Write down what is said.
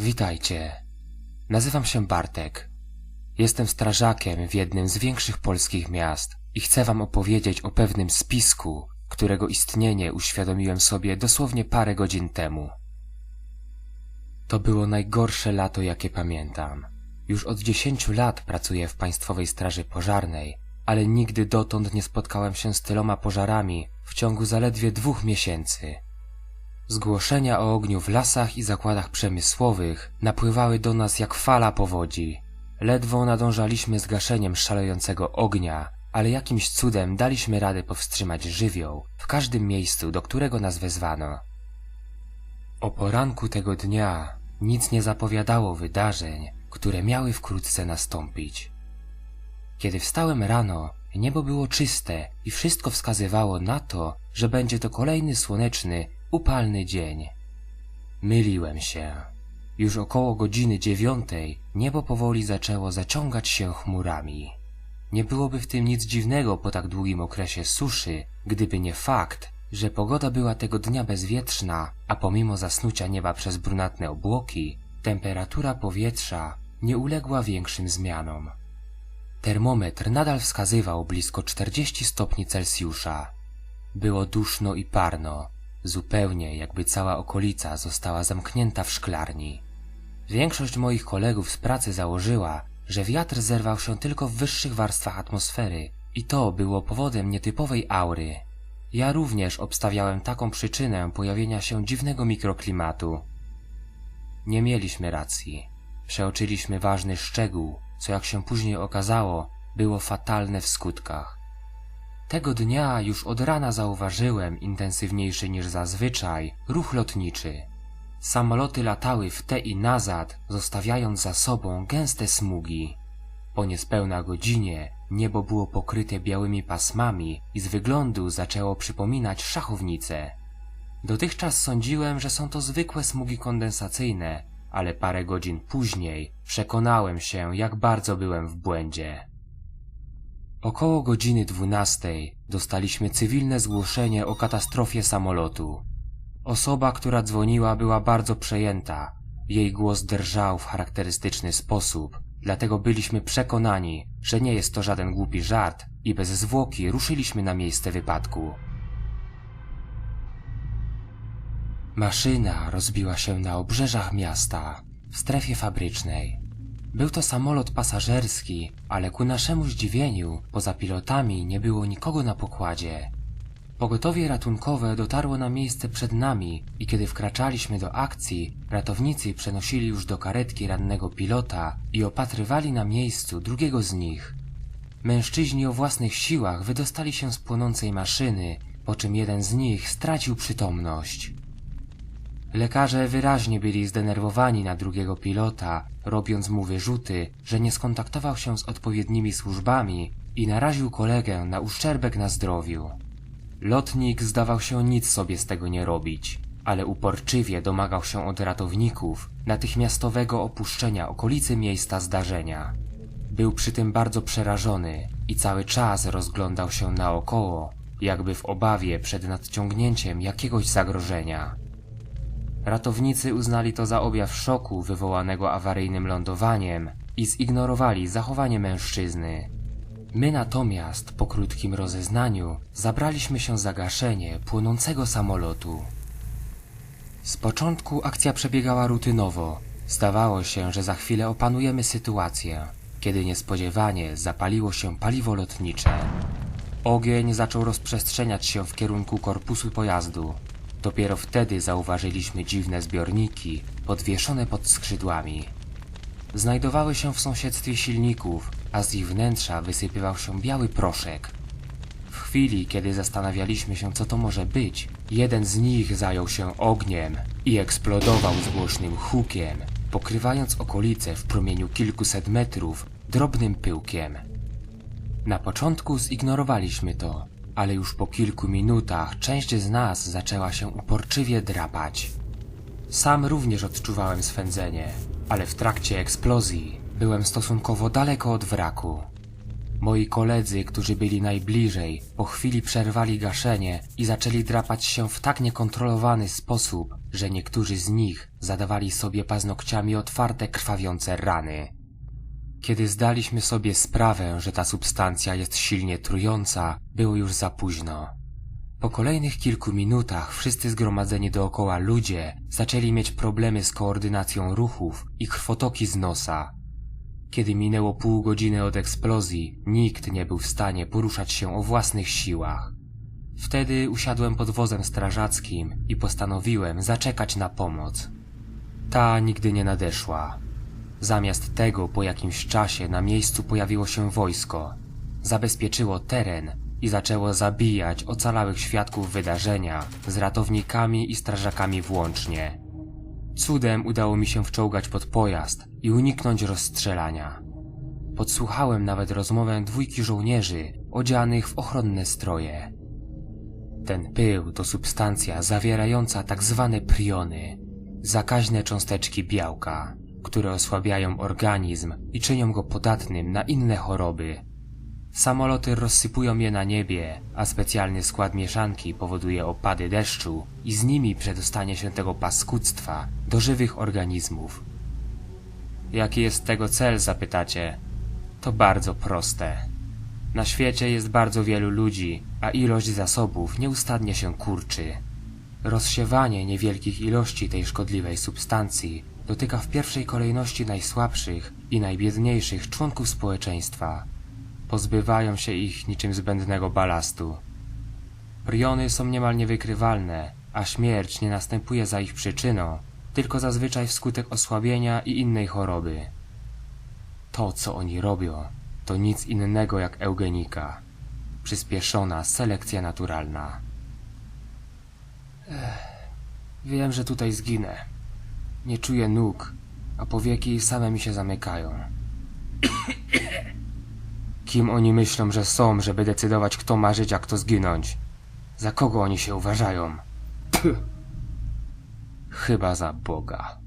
Witajcie. Nazywam się Bartek. Jestem strażakiem w jednym z większych polskich miast i chcę wam opowiedzieć o pewnym spisku, którego istnienie uświadomiłem sobie dosłownie parę godzin temu. To było najgorsze lato, jakie pamiętam. Już od dziesięciu lat pracuję w Państwowej Straży Pożarnej, ale nigdy dotąd nie spotkałem się z tyloma pożarami w ciągu zaledwie dwóch miesięcy. Zgłoszenia o ogniu w lasach i zakładach przemysłowych napływały do nas jak fala powodzi. Ledwo nadążaliśmy z gaszeniem szalejącego ognia, ale jakimś cudem daliśmy radę powstrzymać żywioł w każdym miejscu, do którego nas wezwano. O poranku tego dnia nic nie zapowiadało wydarzeń, które miały wkrótce nastąpić. Kiedy wstałem rano, niebo było czyste i wszystko wskazywało na to, że będzie to kolejny słoneczny, upalny dzień. Myliłem się. Już około godziny dziewiątej niebo powoli zaczęło zaciągać się chmurami. Nie byłoby w tym nic dziwnego po tak długim okresie suszy, gdyby nie fakt, że pogoda była tego dnia bezwietrzna, a pomimo zasnucia nieba przez brunatne obłoki, temperatura powietrza nie uległa większym zmianom. Termometr nadal wskazywał blisko 40 stopni Celsjusza. Było duszno i parno, zupełnie jakby cała okolica została zamknięta w szklarni. Większość moich kolegów z pracy założyła, że wiatr zerwał się tylko w wyższych warstwach atmosfery i to było powodem nietypowej aury. Ja również obstawiałem taką przyczynę pojawienia się dziwnego mikroklimatu. Nie mieliśmy racji. Przeoczyliśmy ważny szczegół, co jak się później okazało, było fatalne w skutkach. Tego dnia już od rana zauważyłem intensywniejszy niż zazwyczaj ruch lotniczy. Samoloty latały w te i nazad, zostawiając za sobą gęste smugi. Po niespełna godzinie niebo było pokryte białymi pasmami i z wyglądu zaczęło przypominać szachownicę. Dotychczas sądziłem, że są to zwykłe smugi kondensacyjne, ale parę godzin później przekonałem się, jak bardzo byłem w błędzie. Około godziny dwunastej dostaliśmy cywilne zgłoszenie o katastrofie samolotu. Osoba, która dzwoniła, była bardzo przejęta. Jej głos drżał w charakterystyczny sposób, dlatego byliśmy przekonani, że nie jest to żaden głupi żart i bez zwłoki ruszyliśmy na miejsce wypadku. Maszyna rozbiła się na obrzeżach miasta, w strefie fabrycznej. Był to samolot pasażerski, ale ku naszemu zdziwieniu, poza pilotami nie było nikogo na pokładzie. Pogotowie ratunkowe dotarło na miejsce przed nami i kiedy wkraczaliśmy do akcji, ratownicy przenosili już do karetki rannego pilota i opatrywali na miejscu drugiego z nich. Mężczyźni o własnych siłach wydostali się z płonącej maszyny, po czym jeden z nich stracił przytomność. Lekarze wyraźnie byli zdenerwowani na drugiego pilota, robiąc mu wyrzuty, że nie skontaktował się z odpowiednimi służbami i naraził kolegę na uszczerbek na zdrowiu. Lotnik zdawał się nic sobie z tego nie robić, ale uporczywie domagał się od ratowników natychmiastowego opuszczenia okolicy miejsca zdarzenia. Był przy tym bardzo przerażony i cały czas rozglądał się naokoło, jakby w obawie przed nadciągnięciem jakiegoś zagrożenia. Ratownicy uznali to za objaw szoku wywołanego awaryjnym lądowaniem i zignorowali zachowanie mężczyzny. My natomiast po krótkim rozeznaniu zabraliśmy się za gaszenie płonącego samolotu. Z początku akcja przebiegała rutynowo. Zdawało się, że za chwilę opanujemy sytuację, kiedy niespodziewanie zapaliło się paliwo lotnicze. Ogień zaczął rozprzestrzeniać się w kierunku korpusu pojazdu. Dopiero wtedy zauważyliśmy dziwne zbiorniki podwieszone pod skrzydłami. Znajdowały się w sąsiedztwie silników, a z ich wnętrza wysypywał się biały proszek. W chwili, kiedy zastanawialiśmy się, co to może być, jeden z nich zajął się ogniem i eksplodował z głośnym hukiem, pokrywając okolice w promieniu kilkuset metrów drobnym pyłkiem. Na początku zignorowaliśmy to, ale już po kilku minutach część z nas zaczęła się uporczywie drapać. Sam również odczuwałem swędzenie, ale w trakcie eksplozji byłem stosunkowo daleko od wraku. Moi koledzy, którzy byli najbliżej, po chwili przerwali gaszenie i zaczęli drapać się w tak niekontrolowany sposób, że niektórzy z nich zadawali sobie paznokciami otwarte, krwawiące rany. Kiedy zdaliśmy sobie sprawę, że ta substancja jest silnie trująca, było już za późno. Po kolejnych kilku minutach wszyscy zgromadzeni dookoła ludzie zaczęli mieć problemy z koordynacją ruchów i krwotoki z nosa. Kiedy minęło pół godziny od eksplozji, nikt nie był w stanie poruszać się o własnych siłach. Wtedy usiadłem pod wozem strażackim i postanowiłem zaczekać na pomoc. Ta nigdy nie nadeszła. Zamiast tego po jakimś czasie na miejscu pojawiło się wojsko. Zabezpieczyło teren i zaczęło zabijać ocalałych świadków wydarzenia z ratownikami i strażakami włącznie. Cudem udało mi się wczołgać pod pojazd i uniknąć rozstrzelania. Podsłuchałem nawet rozmowę dwójki żołnierzy odzianych w ochronne stroje. Ten pył to substancja zawierająca tak zwane priony, zakaźne cząsteczki białka, które osłabiają organizm i czynią go podatnym na inne choroby. Samoloty rozsypują je na niebie, a specjalny skład mieszanki powoduje opady deszczu i z nimi przedostanie się tego paskudztwa do żywych organizmów. Jaki jest tego cel, zapytacie? To bardzo proste. Na świecie jest bardzo wielu ludzi, a ilość zasobów nieustannie się kurczy. Rozsiewanie niewielkich ilości tej szkodliwej substancji dotyka w pierwszej kolejności najsłabszych i najbiedniejszych członków społeczeństwa. Pozbywają się ich niczym zbędnego balastu. Priony są niemal niewykrywalne, a śmierć nie następuje za ich przyczyną, tylko zazwyczaj wskutek osłabienia i innej choroby. To, co oni robią, to nic innego jak eugenika. Przyspieszona selekcja naturalna. Ech, wiem, że tutaj zginę. Nie czuję nóg, a powieki same mi się zamykają. Kim oni myślą, że są, żeby decydować, kto ma żyć, a kto zginąć? Za kogo oni się uważają? Chyba za Boga.